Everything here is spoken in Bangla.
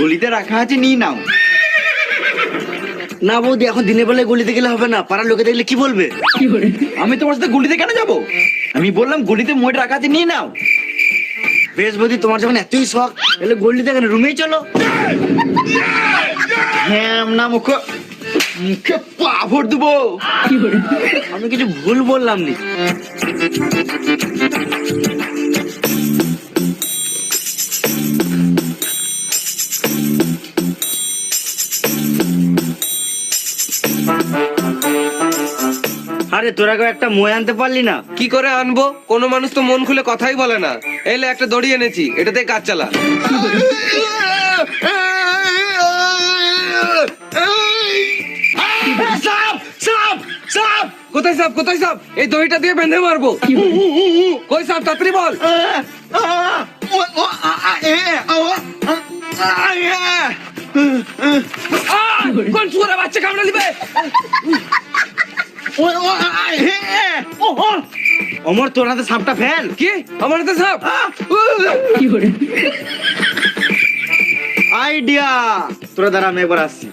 গলিতে রাখা আছে নিয়ে নাও। না বৌদি এখন দিনের বেলায় গলিতে গেলে হবে না। পাড়ার লোকে দেখলে কি বলবে? আমি তোমার সাথে গলিতে কেন যাব? আমি বললাম গলিতে মই রাখা আছে নিয়ে নাও। বেশ বৌদি তোমার যখন এতই শখ তাহলে গলিতে কেন রুমেই চলো? হ্যাঁ না মুখ মুখে পাভর দেবো। আমি কিছু ভুল বললাম নি। আরে তোরা কেউ একটা মই আনতে পারলি না? কি করে আনব? কোনো মানুষ তো মন খুলে কথাই বলে না। এলে একটা দড়ি এনেছি এটাতে কাজ চালা। সাপ সাপ সাপ! কোথায় সাপ কোথায় সাপ? এই দড়িটা দিয়ে বেঁধে মারবো। কই সাপ তাড়াতাড়ি বল। আহ! কোন বাচ্চা কামড়ে দিবে অমর তোর হাতে সাপটা ফেল। কি? আমার হাতে সাপ? আইডিয়া। তোরা দাঁড়া আমি একবার আসছি।